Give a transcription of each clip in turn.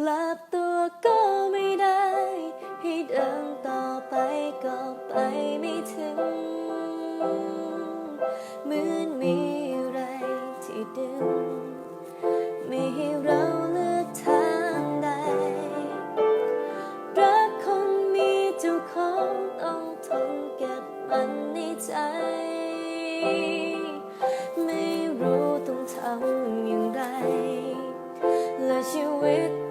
กลับตัวก็ไม่ได้ ให้เดินต่อไปก็ไปไม่ถึงเหมือนมีอะไรที่ดึง ไม่ให้เราเลือกทางใด รักคนมีเจ้าของต้องทนเก็บมันในใจ ไม่รู้ต้องทำอย่างไร และชีวิต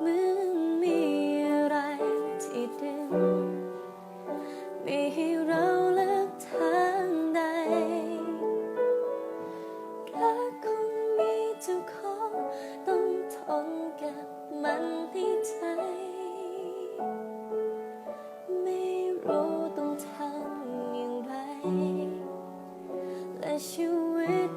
เหมือนมีอะไรที่ดึงไม่ให้เราเลือกทางใดรักคงมีเจ้าของต้องทนกับมันให้ใจ ไม่รู้ต้องทำอย่างไร และชีวิต